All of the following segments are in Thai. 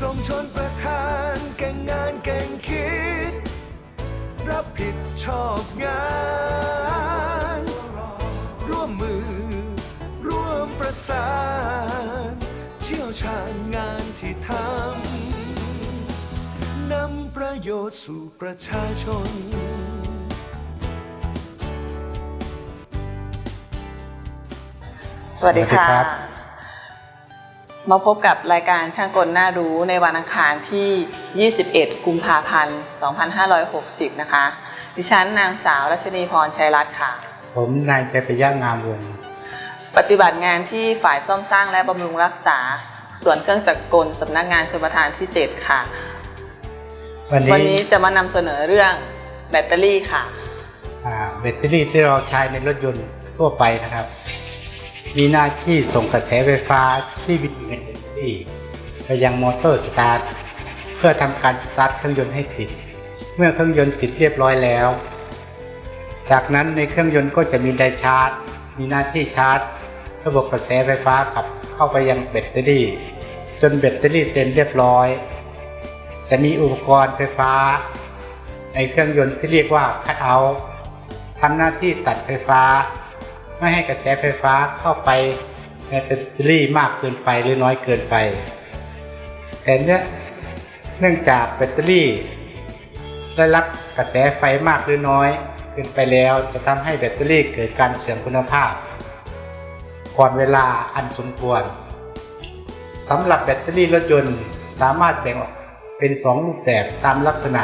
กรมชนประทานเก่งงานเก่งคิด รับผิดชอบงาน ร่วมมือ ร่วมประสาน เชี่ยวชาญงานที่ทำนำประโยชน์สู่ประชาชนสวัสดีค่ะสวัสดีครับ มาพบกับรายการช่างกลน่ารู้ในวันอังคารที่ 21 กุมภาพันธ์ 2560 นะคะ ดิฉันนางสาวรัชนีพรชัยรัตน์ค่ะ ผมนายใจประยะงามวงศ์ปฏิบัติงานที่ฝ่ายซ่อมสร้างและบำรุงรักษา ส่วนเครื่องจักรกลสำนักงานชลประทานที่ 7 ค่ะ วันวันนี้นี้จะมานำเสนอเรื่องแบตเตอรี่ค่ะ อ่าแบตเตอรี่ที่เราใช้ในรถยนต์ทั่วไปนะครับ มีหน้าที่ส่งกระแสไฟฟ้าที่วิทยุในแบตเตอรี่ไปยังมอเตอร์สตาร์ทเพื่อทำการสตาร์ทเครื่องยนต์ให้ติด เมื่อเครื่องยนต์ติดเรียบร้อยแล้ว จากนั้นในเครื่องยนต์ก็จะมีไดชาร์จ มีหน้าที่ชาร์จ ระบบกระแสไฟฟ้ากลับเข้าไปยังแบตเตอรี่ จนแบตเตอรี่เต็มเรียบร้อย จะมีอุปกรณ์ไฟฟ้า ในเครื่องยนต์ที่เรียกว่าคัตเอาท์ทำหน้าที่ตัดไฟฟ้า ไม่ให้กระแสไฟฟ้าเข้าไปในแบตเตอรี่มากเกินไปหรือน้อยเกินไป แต่เนื่อเนื่องจากแบตเตอรี่ได้รับกระแสไฟมากหรือน้อยเกินไปแล้วจะทำให้แบตเตอรี่เกิดการเสื่อมคุณภาพก่อนเวลาอันสมควรสำหรับแบตเตอรี่รถยนต์สามารถแบ่งออกเป็น 2 รูปแบบตามลักษณะ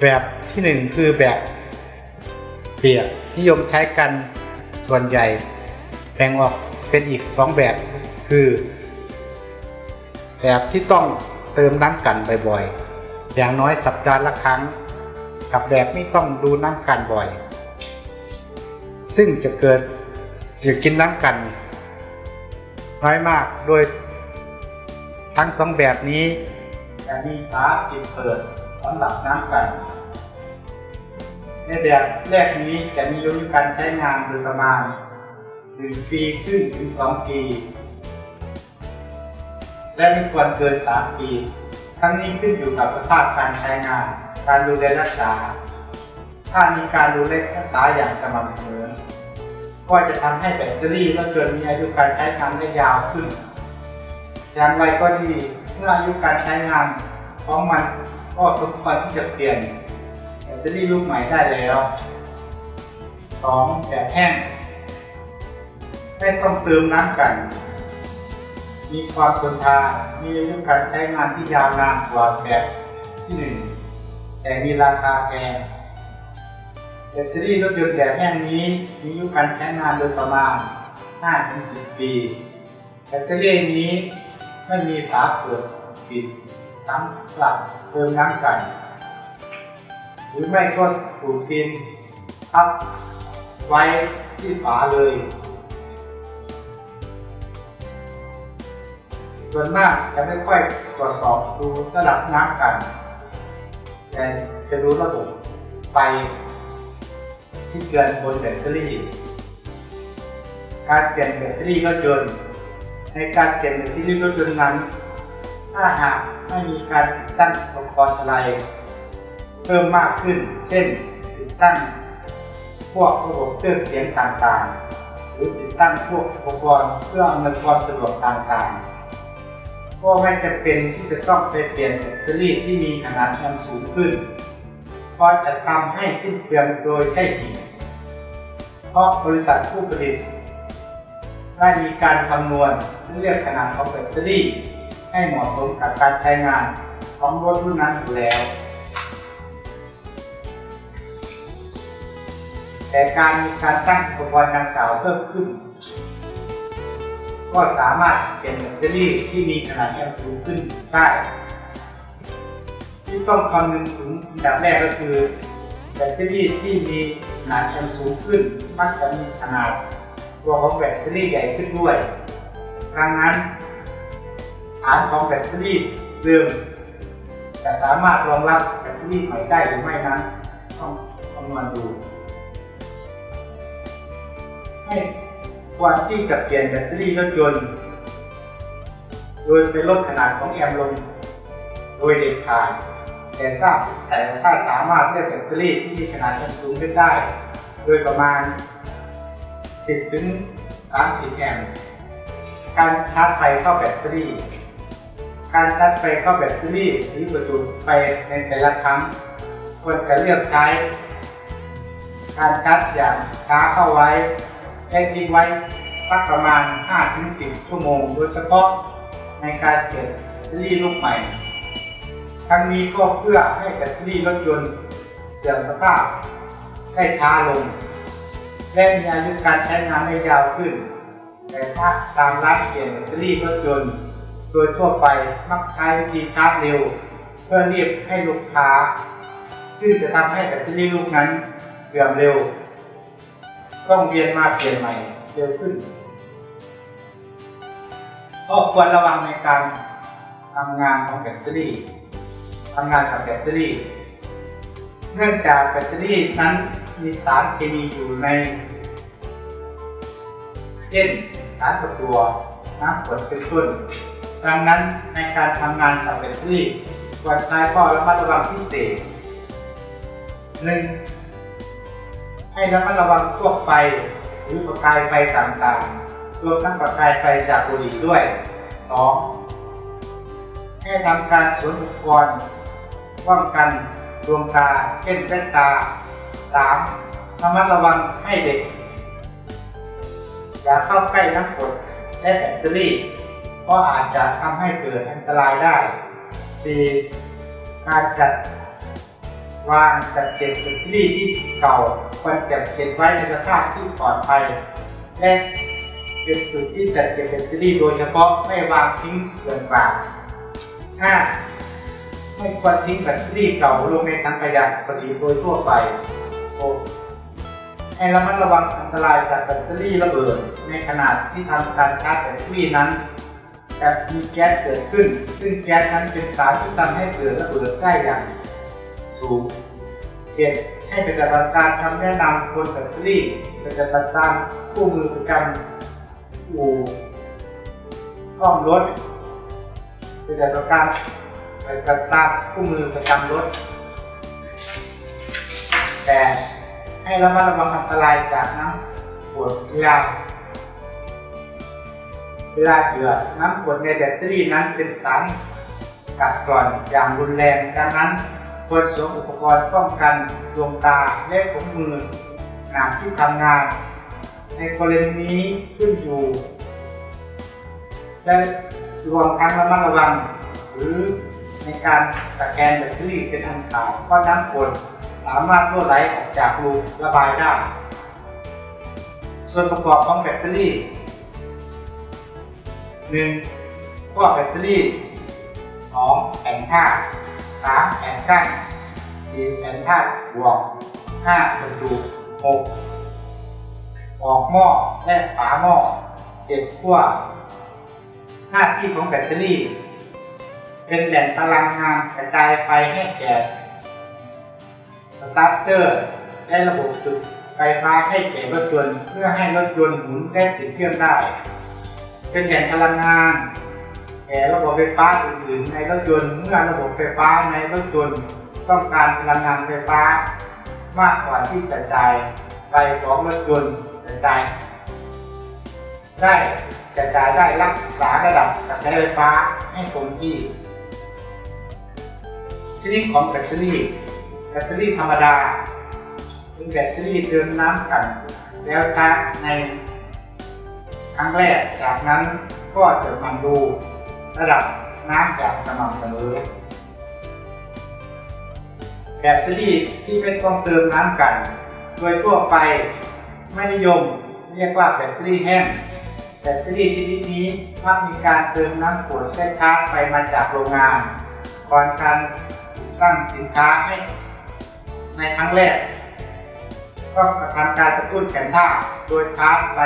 แบบที่ 1 คือแบบ เปียกนิยมใช้กันส่วนใหญ่แบ่งออกเป็นอีก 2 แบบ คือ แบบที่ต้องเติมน้ำกันบ่อยๆ อย่างน้อยสัปดาห์ละครั้ง กับแบบไม่ต้องดูน้ำกันบ่อย ซึ่งจะเกิดจะกินน้ำกัน น้อยมากโดย ทั้งสองแบบนี้จะมีฝาปิดเปิดสำหรับน้ำกัน ในแบบแรกนี้จะมีอายุการใช้งานโดยประมาณ1ปีครึ่งถึง 2 ปี และไม่ควรเกิน 3 ปี ทั้งนี้ขึ้นอยู่กับสภาพการใช้งาน การดูแลรักษา ถ้ามีการดูแลรักษาอย่างสม่ำเสมอ ก็จะทำให้แบตเตอรี่รถยนต์มีอายุการใช้งานได้ยาวขึ้น อย่างไรก็ดี เมื่ออายุการใช้งานของมันก็สมควรที่จะเปลี่ยน แบตเตอรี่รุ่นใหม่ได้แล้ว 2. แบบแห้งไม่ต้องเติมน้ำกัน มีความทนทานมีอายุการใช้งานที่ยาวนานกว่าแบบที่1แต่มีราคาแพงแบตเตอรี่รถยนต์แบบแห้งนี้มีอายุการใช้งานโดยประมาณ 5-10 ปี แบตเตอรี่นี้ไม่มีฝาเปิดปิดทั้งหลักเติมน้ำกัน หรือไม่ก็ถูซีนทับไว้ที่ฝาเลย ส่วนมากจะไม่ค่อยตรวจสอบดูระดับน้ำกัน แต่จะดูระบบไฟที่เตือนบนแบตเตอรี่ การเปลี่ยนแบตเตอรี่รถยนต์ในการเปลี่ยนแบตเตอรี่รถยนต์นั้น ถ้าหากไม่มีการติดตั้งอุปกรณ์อะไร พิ่มมากขึ้น เช่น ติดตั้งพวกระบบเครื่องเสียงต่างๆ หรือติดตั้งพวกอุปกรณ์เพื่ออำนวยความสะดวกต่างๆ ก็ไม่จำเป็นที่จะต้องไปเปลี่ยนแบตเตอรี่ที่มีขนาดมันสูงขึ้น เพราะจะทำให้สิ้นเปลืองโดยใช่เหตุเพราะบริษัทผู้ผลิต ได้มีการคำนวณเลือกขนาดของแบตเตอรี่ ให้เหมาะสมกับการใช้งานของรถรุ่นนั้นอยู่แล้ว แต่การมีการตั้งอุปกรณ์ดังกล่าวเพิ่มขึ้น ก็สามารถเปลี่ยนแบตเตอรี่ที่มีขนาดแอมป์สูงขึ้นได้ ที่ต้องคำนึงถึงอันดับแรกก็คือแบตเตอรี่ที่มีขนาดแอมป์สูงขึ้น มักจะมีขนาดตัวของแบตเตอรี่ใหญ่ขึ้นด้วย ดังนั้นฐานของแบตเตอรี่เดิมจะสามารถรองรับแบตเตอรี่ใหม่ได้หรือไม่นั้นต้องคำนวณดู ให้ควรที่จะเปลี่ยนแบตเตอรี่รถยนต์ โดยไปลดขนาดของแอมป์ลง โดยเด็ดขาดแต่ทราบแต่ถ้าสามารถเลือกแบตเตอรี่ที่มีขนาดแอมป์สูงขึ้นได้ โดยประมาณ 10 ถึง 30 แอมป์การชาร์จไฟเข้าแบตเตอรี่ การชาร์จไฟเข้าแบตเตอรี่หรือประจุไฟในแต่ละครั้ง ควรจะเลือกใช้ การชาร์จอย่างช้าเข้าไว้ และทิ้งไว้สักประมาณ 5-10 ชั่วโมง โดยเฉพาะในการเปลี่ยนแบตเตอรี่ลูกใหม่ทั้งนี้ก็เพื่อให้แบตเตอรี่รถยนต์เสื่อมสภาพได้ช้าลง และมีอายุการใช้งานได้ยาวขึ้น แต่ถ้าตามร้านเปลี่ยนแบตเตอรี่รถยนต์ โดยทั่วไปมักใช้วิธีชาร์จเร็ว เพื่อเรียกให้ลูกค้า ซึ่งจะทำให้แบตเตอรี่ลูกนั้นเสื่อมเร็ว ต้องเวียนมาเปลี่ยนใหม่เร็วขึ้นก็ควรระวังในการทำงานของแบตเตอรี่ทำงานกับแบตเตอรี่ เนื่องจากแบตเตอรี่นั้นมีสารเคมีอยู่ใน เช่นสารตะกัวน้ำกรดเป็นต้น ดังนั้นในการทำงานกับแบตเตอรี่ควรใช้ข้อระมัดระวังพิเศษ 1. ให้ระมัดระวังพวกไฟ หรือประกายไฟต่างๆ รวมทั้งประกายไฟจากบุหรี่ด้วย 2. ให้ทำการสวมอุปกรณ์ป้องกันดวงตาเช่นแว่นตา 3. ระมัดระวังให้เด็ก อย่าเข้าใกล้น้ำกรดและแบตเตอรี่ เพราะอาจจะทำให้เกิดอันตรายได้ 4. การจัด วางจัดเก็บแบตเตอรี่ที่เก่าควรเก็บเก็บไว้ในสภาพที่ปลอดภัย และเป็นจุดที่จัดเก็บแบตเตอรี่โดยเฉพาะไม่วางทิ้งเกลื่อนกลา 5. ไม่ควรทิ้งแบตเตอรี่เก่าลงในถังขยะปกติโดยทั่วไป 6. ให้ระมัดระวังอันตรายจากแบตเตอรี่ระเบิดในขณะที่ทำการชาร์จแบตเตอรี่นั้นจะมีแก๊สเกิดขึ้น ซึ่งแก๊สนั้นเป็นสารที่ทำให้เกิดระเบิดได้อย่าง สูง 7. ให้ปฏิบัติการทำแนะนำคนแบตเตอรี่ปฏิบัติตามคู่มือประกันอู่ซ่อมรถปฏิบัติการปฏิบัติตามคู่มือประจำรถ 8. ให้ระมัดระวังอันตรายจากน้ำกรดเวลาเวลาเดือดน้ำกรดในแบตเตอรี่นั้นเป็นสารกัดกร่อนอย่างรุนแรงดังนั้น ควรสวมอุปกรณ์ป้องกันดวงตาและถุงมือขณะที่ทำงาน ในกรณีนี้ขึ้นอยู่และรวมทั้งระมัดระวัง หรือในการตะแกรงแบตเตอรี่เป็นอันขาดเพราะน้ำกรดสามารถรั่วไหลออกจากรูระบายได้ ส่วนประกอบของแบตเตอรี่ 1. ขั้วแบตเตอรี่ 2. แผ่นธาตุ 3. แผ่นกั้น 4. แผ่นธาตุบวก 5. ประจุ 6. ออกหม้อและฝาหม้อ 7. ขั้วหน้าที่ของแบตเตอรี่ เป็นแหล่งพลังงานกระจายไฟให้แก่สตาร์เตอร์และระบบจุดไฟฟ้าให้แก่รถยนต์เพื่อให้รถยนต์หมุนและติดเครื่องได้ เป็นแหล่งพลังงาน แก่ระบบไฟฟ้าอื่นๆในรถยนต์เมื่อระบบไฟฟ้าในรถยนต์ต้องการพลังงานไฟฟ้า มากกว่าที่จะจ่ายไฟของรถยนต์จะจ่ายได้จะจ่ายได้รักษาระดับกระแสไฟฟ้าให้คงที่ชนิดของแบตเตอรี่ แบตเตอรี่ธรรมดาเป็นแบตเตอรี่เติมน้ำกันแล้วชาร์จในครั้งแรกจากนั้นก็จะมันดู ระดับน้ำอย่างสม่ำเสมอ แบตเตอรี่ที่ไม่ต้องเติมน้ำกัน โดยทั่วไปไม่นิยมเรียกว่าแบตเตอรี่แห้ง แบตเตอรี่ชนิดนี้มักมีการเติมน้ำกรดและชาร์จไฟมาจากโรงงานก่อนการตั้งสินค้าให้ในครั้งแรกต้องกระทำการกระตุ้นแผ่นธาโดยชาร์จไป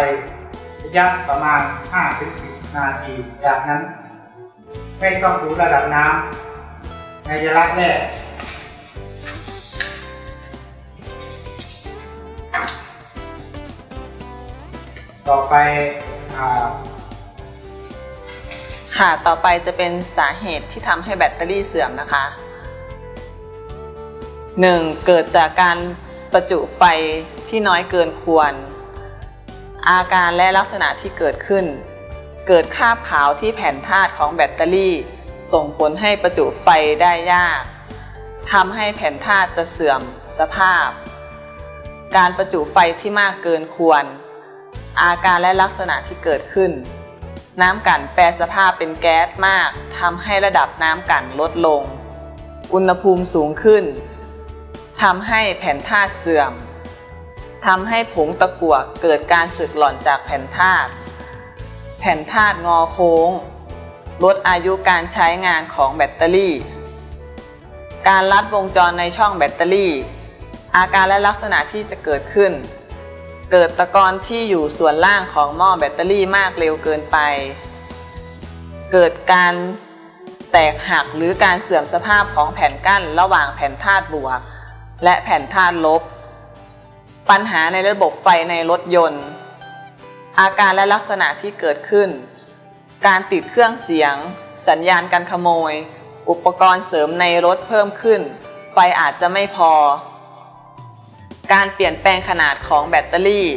ระยะประมาณ 5-10 นาที จากนั้น ไม่ต้องดูระดับน้ำในระยะแรกต่อไปค่ะ ต่อไปจะเป็นสาเหตุที่ทำให้แบตเตอรี่เสื่อมนะคะ 1. เกิดจากการประจุไฟที่น้อยเกินควร อาการและลักษณะที่เกิดขึ้น เกิดคราบขาวที่แผ่นธาตุของแบตเตอรี่ ส่งผลให้ประจุไฟได้ยากทำให้แผ่นธาตุจะเสื่อมสภาพ การประจุไฟที่มากเกินควร อาการและลักษณะที่เกิดขึ้น น้ำกั่นแปรสภาพเป็นแก๊สมากทำให้ระดับน้ำกั่นลดลง อุณหภูมิสูงขึ้นทำให้แผ่นธาตุเสื่อมทำให้ผงตะกั่วเกิดการสึกหล่อนจากแผ่นธาตุ แผ่นธาตุงอโค้ง ลดอายุการใช้งานของแบตเตอรี่ การลัดวงจรในช่องแบตเตอรี่ อาการและลักษณะที่จะเกิดขึ้น เกิดตะกอนที่อยู่ส่วนล่างของหม้อแบตเตอรี่มากเร็วเกินไป เกิดการแตกหักหรือการเสื่อมสภาพของแผ่นกั้นระหว่างแผ่นธาตุบวก และแผ่นธาตุลบ ปัญหาในระบบไฟในรถยนต์ อาการและลักษณะที่เกิดขึ้น การติดเครื่องเสียง สัญญาณการขโมย อุปกรณ์เสริมในรถเพิ่มขึ้น ไฟอาจจะไม่พอ การเปลี่ยนแปลงขนาดของแบตเตอรี่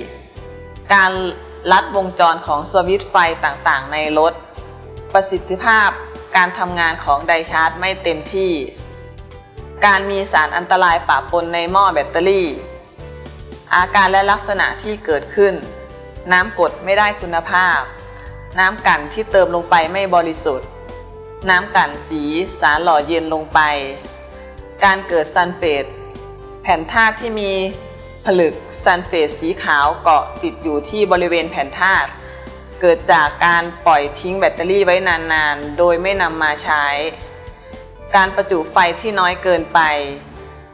การลัดวงจรของสวิตช์ไฟต่างๆ ในรถ ประสิทธิภาพการทำงานของไดชาร์จไม่เต็มที่ การมีสารอันตรายปะปนในหม้อแบตเตอรี่ อาการและลักษณะที่เกิดขึ้น น้ำกดไม่ได้คุณภาพ น้ำกั่นที่เติมลงไปไม่บริสุทธิ์ น้ำกั่นสีสารหล่อเย็นลงไป การเกิดซัลเฟต แผ่นธาตุที่มีผลึกซัลเฟตสีขาวเกาะติดอยู่ที่บริเวณแผ่นธาตุเกิดจากการปล่อยทิ้งแบตเตอรี่ไว้นานๆ โดยไม่นำมาใช้ การประจุไฟที่น้อยเกินไป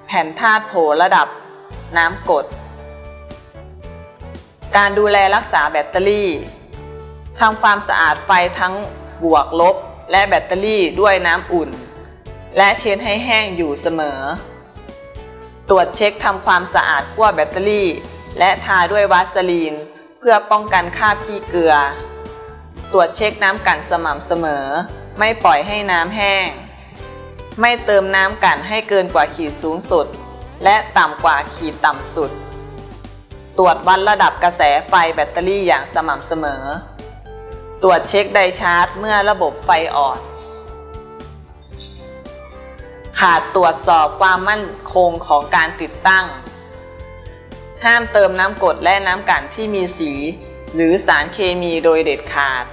แผ่นธาตุโผล่ระดับน้ำกรด การดูแลรักษาแบตเตอรี่ทำความสะอาดไฟทั้งบวกลบ และแบตเตอรี่ด้วยน้ำอุ่น และเช็ดให้แห้งอยู่เสมอ ตรวจเช็คทำความสะอาดขั้วแบตเตอรี่ และทาด้วยวาสลีน เพื่อป้องกันคราบขี้เกลือ ตรวจเช็คน้ำกันสม่ำเสมอ ไม่ปล่อยให้น้ำแห้ง ไม่เติมน้ำกันให้เกินกว่าขีดสูงสุด และต่ำกว่าขีดต่ำสุด ตรวจวัดระดับกระแสไฟแบตเตอรี่อย่างสม่ำเสมอ ตรวจเช็คไดชาร์จเมื่อระบบไฟอ่อน ขาดตรวจสอบความมั่นคงของการติดตั้ง ห้ามเติมน้ำกรดและน้ำกั่นที่มีสี หรือสารเคมีโดยเด็ดขาด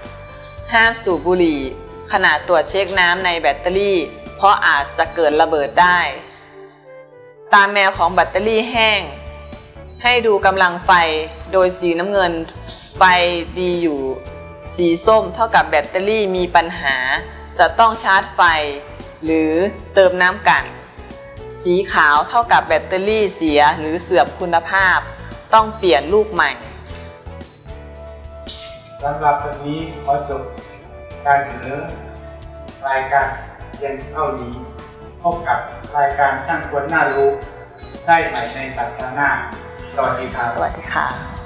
ห้ามสูบบุหรี่ ขณะตรวจเช็คน้ำในแบตเตอรี่ เพราะอาจจะเกิดระเบิดได้ ตามแนวของแบตเตอรี่แห้ง ให้ดูกำลังไฟโดยสีน้ำเงิน ไฟดีอยู่ สีส้มเท่ากับแบตเตอรี่มีปัญหา จะต้องชาร์จไฟ หรือเติมน้ำกันสีขาวเท่ากับแบตเตอรี่เสียหรือเสื่อมคุณภาพ ต้องเปลี่ยนลูกใหม่สำหรับวันนี้ขอจบการเสนอรายการเพียงเท่านี้ พบกับรายการช่างคนน่ารู้ ได้ใหม่ในสัปดาห์หน้า วัสดีครับ สวัสดีค่ะ